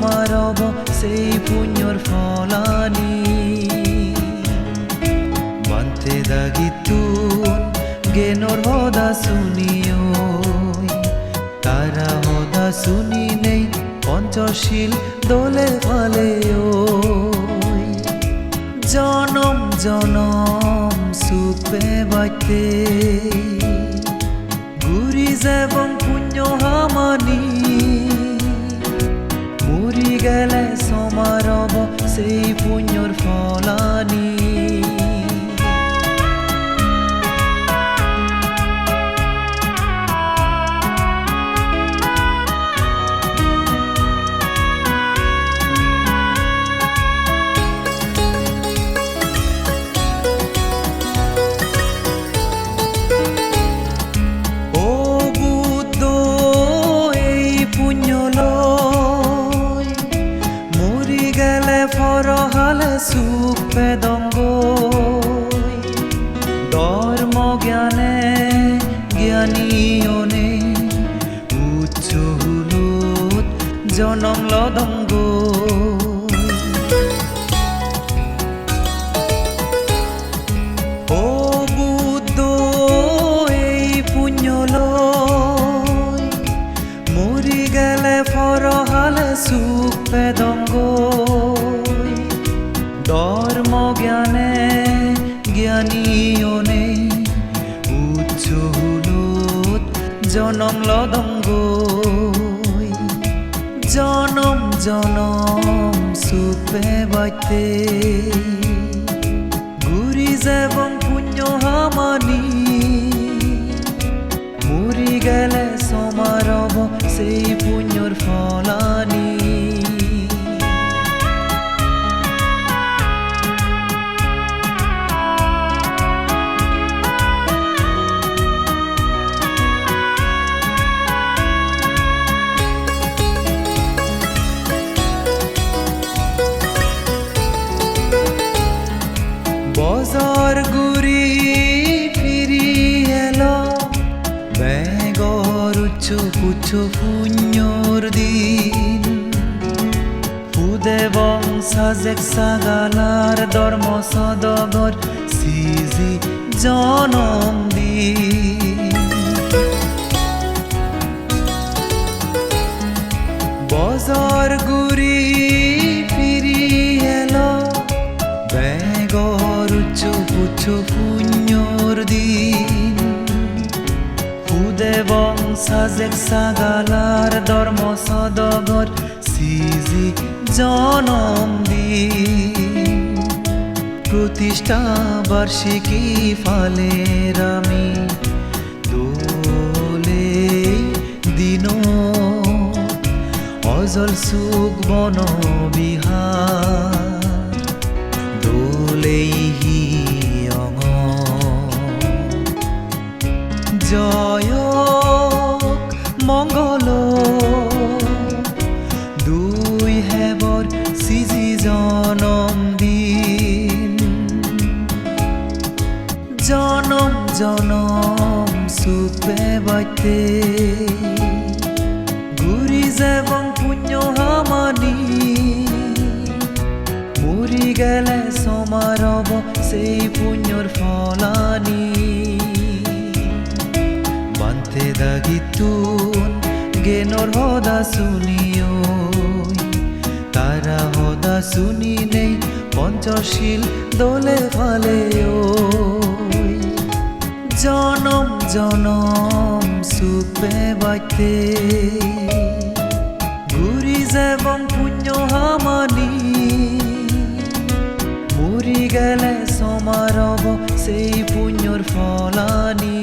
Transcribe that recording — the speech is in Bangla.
আমার অব সেই পুণ্যর ফলানি মানতে দাগি তুন গেনর হদা শুনিও তারা হদা শুনি নেই পঞ্চশীল দোলে ফলে ও জনম জনম সুপে বাইতে গুরিজ এবং পুণ্য হামানি ফরহালে সুখ পেদঙ্গ ধর্ম জ্ঞানে জ্ঞানীয়নে উচ্চ হুলুত জনম লদঙ্গ গেলে ফরহালে সুখ পেদঙ্গ ধর্ম জ্ঞানে জ্ঞানীয়নে উচ্চ হুলুত জনম লদঙ্গ জনম জনম সুপে বাইতে। ঘুরি যাবং পুণ্য হামানি মরি গেলে সমারব সেই পুণ্যর উচ্চ পুচ্ছ পুণ্যর দিন ফুদে বংশাজেক সাগালার ধর্ম সদগর সিজি জনম দিন বজর গুরি ফিরি এলো বেগর উচ্চ পুচ্ছ পুণ্যর দিন ফুদে বংশাজেক সাগালার ধর্ম সদগর সিজি জনম দিন প্রতিষ্ঠা বার্ষিকী ফালের আমি দোলে দিন। অজল সুখ বন বিহার জয় দিন জনম জনম সুপে বাইতে ঘুরি যাবং পুণ্য হামানি মরি গেলে সমারব সেই পুণ্যর ফলানি। বান্তে দাগিতুন গেনর হদা শুনিও শুনি নেই পঞ্চশীল দোলে ফালে জনম জনম সুপে বাইতে। ঘুরি যাবং পুণ্য হামানি মরি গেলে সমারব সেই পুণ্যর ফলানি।